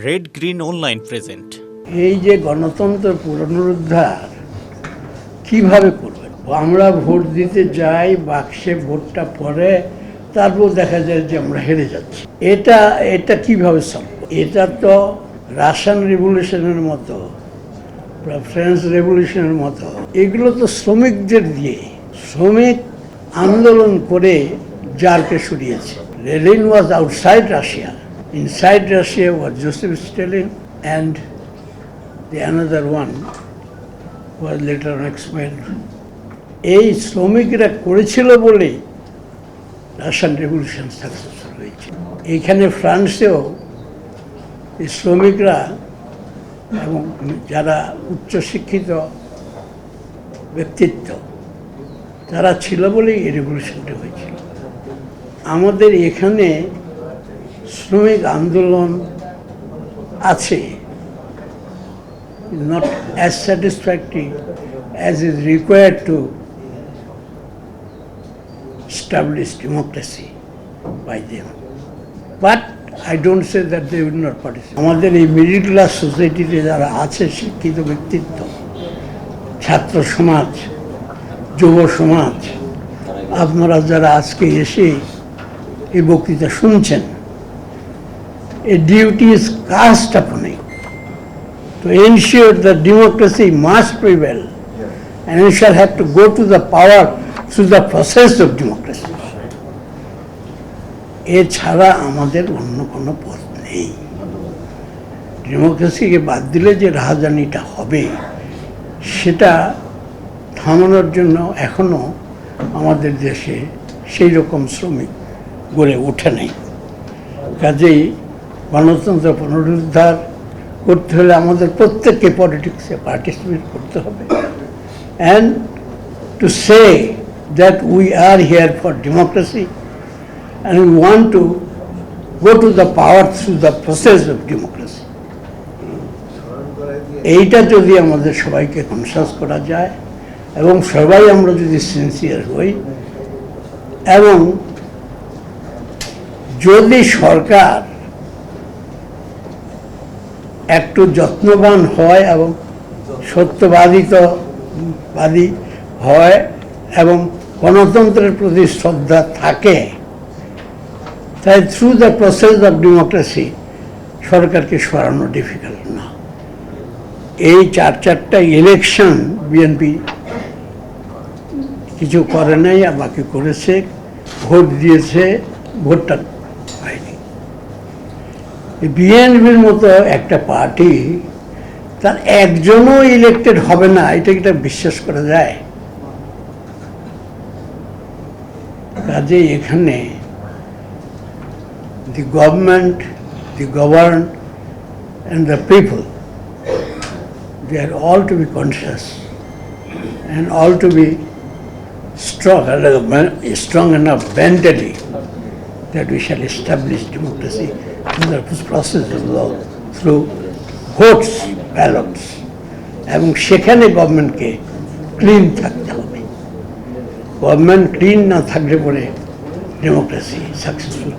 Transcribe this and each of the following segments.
Red green online present এই যে গণতন্ত্র পুনরুদ্ধার, কীভাবে করবেন? আমরা ভোট দিতে যাই, বাক্সে ভোটটা পরে তারপর দেখা যায় যে আমরা হেরে যাচ্ছি। এটা এটা কীভাবে সম্ভব? এটা তো রাশিয়ান রেভলিউশনের মতো ফ্রেঞ্চ রেভলিউশনের মতো, এগুলো তো শ্রমিকদের দিয়ে, শ্রমিক আন্দোলন করে জারকে সরিয়েছে। Lenin was outside Russia inside Russia was Joseph Stalin and the another one was later on expired. এই শ্রমিকরা করেছিল বলে রাশিয়ান রেভলিউশন সাকসেসফুল হয়েছে এইখানে ফ্রান্সেও এই শ্রমিকরা এবং যারা উচ্চশিক্ষিত ব্যক্তিত্ব, তারা ছিল বলেই এই রেভলিউশনটা হয়েছিল আমাদের এখানে শ্রমিক আন্দোলন আছে not as satisfactory as is required to establish democracy by them but I don't say that they will not participate আমাদের এই মিডিল ক্লাস সোসাইটিতে যারা আছে, শিক্ষিত ব্যক্তিত্ব, ছাত্র সমাজ, যুব সমাজ, আপনারা যারা আজকে এসে এই বক্তৃতা শুনছেন a duty is cast upon it to ensure that democracy must prevail and we shall have to go to the power through the process of democracy. এছাড়া আমাদের অন্য কোনো পথ নেই ডেমোক্রেসিকে বাদ দিলে যে রাজধানীটা হবে সেটা থামানোর জন্য এখনও আমাদের দেশে সেই রকম শ্রমিক গড়ে ওঠে নাই কাজেই গণতন্ত্র পুনরুদ্ধার করতে হলে আমাদের প্রত্যেককে পলিটিক্সে পার্টিসিপেট করতে হবে। And to say that we are here for democracy and we want to go to the power through the process of democracy এইটা যদি আমাদের সবাইকে কনসাস করা যায় এবং সবাই আমরা যদি সিনসিয়ার হই এবং যদি সরকার একটু যত্নবান হয় এবং সত্যবাদিত বাদী হয় এবং গণতন্ত্রের প্রতি শ্রদ্ধা থাকে। তাই through the process of democracy সরকারকে সরানো ডিফিকাল্ট না। এই চার চারটা ইলেকশন বিএনপি কিছু করে নাই, আর বাকি করেছে, ভোট দিয়েছে, ভোটটা বিএনপির মতো একটা পার্টি তার একজনও ইলেক্টেড হবে না এটা এটা বিশ্বাস করা যায়? কাজে এখানে the government the govern and the people they are all to be conscious and all to be strong, strong enough mentally that we shall establish democracy. The process of law, through votes. এবং সেখানে গভর্নমেন্টকে clean থাকতে হবে। Government clean না থাকলে পরে democracy successful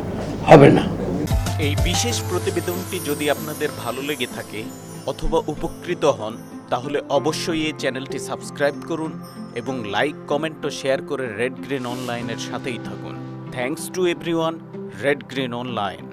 হবে না। এই বিশেষ প্রতিবেদনটি যদি আপনাদের ভালো লেগে থাকে অথবা উপকৃত হন তাহলে অবশ্যই এই চ্যানেলটি সাবস্ক্রাইব করুন এবং লাইক কমেন্ট ও শেয়ার করে রেড গ্রিন অনলাইনের সাথেই থাকুন। Thanks to everyone Red Green Online